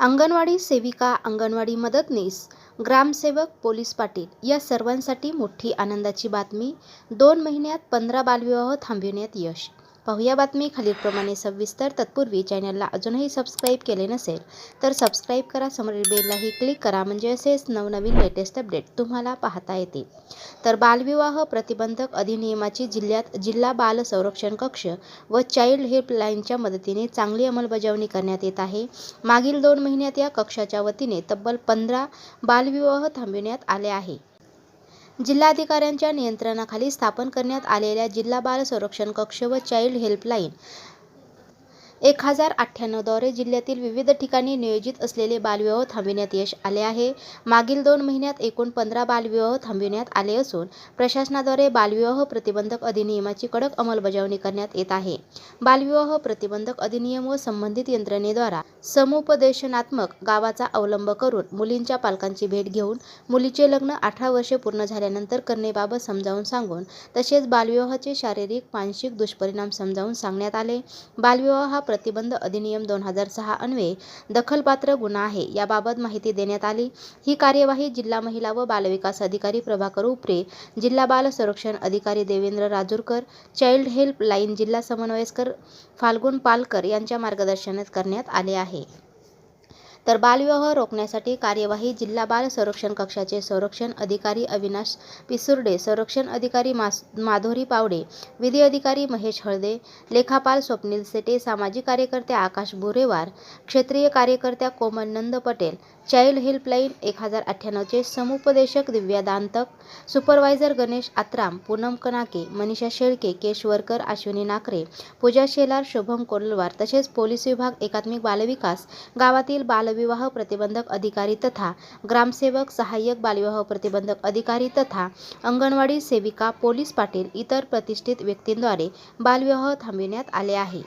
अंगणवाडी सेविका अंगणवाडी मदतनीस ग्रामसेवक पोलीस पाटील या सर्वांसाठी मोठी आनंदाची बातमी. दोन महिन्यात पंधरा बालविवाह थांबविण्यात यश. पाहूया बातमी. खालीलप्रमाणे सविस्तर तत्पूर्वी चॅनलला अजूनही सबस्क्राईब केले नसेल तर सबस्क्राईब करा. समोरील बेललाही क्लिक करा. म्हणजे असेच नवनवीन लेटेस्ट अपडेट तुम्हाला पाहता येतील. तर बालविवाह प्रतिबंधक अधिनियमाची जिल्ह्यात जिल्हा बाल संरक्षण कक्ष व चाइल्ड हेल्पलाईनच्या मदतीने चांगली अंमलबजावणी करण्यात येत आहे. मागील दोन महिन्यात या कक्षाच्या वतीने तब्बल पंधरा बालविवाह थांबविण्यात आले आहे. जिल्हाधिकाऱ्यांच्या नियंत्रणाखाली स्थापन करण्यात आलेल्या जिल्हा बाल संरक्षण कक्ष व चाइल्ड हेल्पलाईन एक हजार अठ्ठ्याण्णवद्वारे जिल्ह्यातील विविध ठिकाणी नियोजित असलेले बालविवाह थांबविण्यात यश आले आहे. मागील दोन महिन्यात एकूण पंधरा बालविवाह थांबविण्यात आले असून प्रशासनाद्वारे बालविवाह प्रतिबंधक अधिनियमाची कडक अंमलबजावणी करण्यात येत आहे. बालविवाह प्रतिबंधक अधिनियम व संबंधित यंत्रणेद्वारा समुपदेशनात्मक गावाचा अवलंब करून मुलींच्या पालकांची भेट घेऊन मुलीचे लग्न अठरा वर्षे पूर्ण झाल्यानंतर करणेबाबत समजावून सांगून तसेच बालविवाहाचे शारीरिक मानसिक दुष्परिणाम समजावून सांगण्यात आले. बालविवाह हा प्रतिबंध अधिनियम दोन हजार सहा अन्वये दखलपात्र गुन्हा आहे. याबाबत माहिती देण्यात आली. ही कार्यवाही जिल्हा महिला व बालविकास अधिकारी प्रभाकर उपरे जिल्हा बाल संरक्षण अधिकारी Devendra Rajurkar child help line जिल्हा समन्वयस्कर फाल्गुन पालकर यांच्या मार्गदर्शनात करण्यात आले आहे. तर बालविवाह रोखण्यासाठी कार्यवाही जिल्हा बाल संरक्षण कक्षाचे संरक्षण अधिकारी अविनाश पिसुर्डे संरक्षण अधिकारी मास माधुरी पावडे विधी अधिकारी महेश हळदे लेखापाल स्वप्नील सेटे सामाजिक कार्यकर्ते आकाश बोरेवार क्षेत्रीय कार्यकर्त्या कोमल नंद पटेल चाइल्ड हेल्पलाईन एक हजार अठ्ठ्याण्णवचे समुपदेशक दिव्या दांतक सुपरवायझर गणेश आत्राम पूनम कनाके मनीषा शेळके केशवरकर अश्विनी नाकरे पूजा शेलार शुभम कोलवार तसेच पोलीस विभाग एकात्मिक बालविकास गावातील बालविवाह प्रतिबंधक अधिकारी तथा ग्रामसेवक सहाय्यक बालविवाह प्रतिबंधक अधिकारी तथा अंगणवाडी सेविका पोलीस पाटील इतर प्रतिष्ठित व्यक्तींद्वारे बालविवाह थांबविण्यात आले आहे.